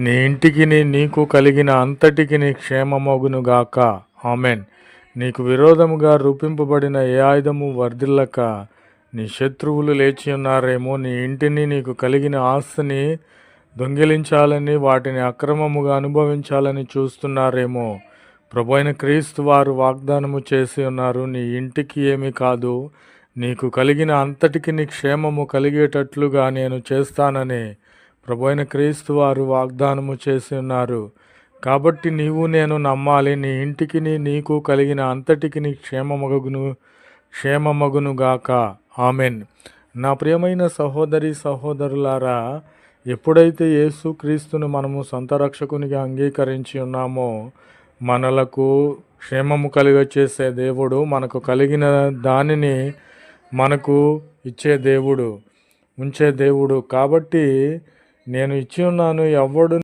నీ ఇంటికి నీకు కలిగిన అంతటికి నీ క్షేమమగునుగాక. ఆమెన్. నీకు విరోధముగా రూపింపబడిన ఏ ఆయుధము వర్ధిల్లక నీ శత్రువులు లేచి ఉన్నారేమో నీ ఇంటిని నీకు కలిగిన ఆస్తిని దొంగిలించాలని వాటిని అక్రమముగా అనుభవించాలని చూస్తున్నారేమో. ప్రభు అయిన క్రీస్తు వారు వాగ్దానము చేసి ఉన్నారు నీ ఇంటికి ఏమీ కాదు నీకు కలిగిన అంతటికి నీ క్షేమము కలిగేటట్లుగా నేను చేస్తానని. ప్రభు అయిన క్రీస్తు వారు వాగ్దానము చేసి ఉన్నారు. కాబట్టి నీవు నేను నమ్మాలి నీ ఇంటికి నీకు కలిగిన అంతటికి నీ క్షేమమగును క్షేమమగునుగాక ఆమెన్. నా ప్రియమైన సహోదరి సహోదరులారా ఎప్పుడైతే యేసు క్రీస్తును మనము సొంత రక్షకునిగా అంగీకరించి ఉన్నామో మనలకు క్షేమము కలిగచేసే దేవుడు మనకు కలిగిన దానిని మనకు ఇచ్చే దేవుడు ఉంచే దేవుడు. కాబట్టి నేను ఇచ్చి ఉన్నాను ఎవడు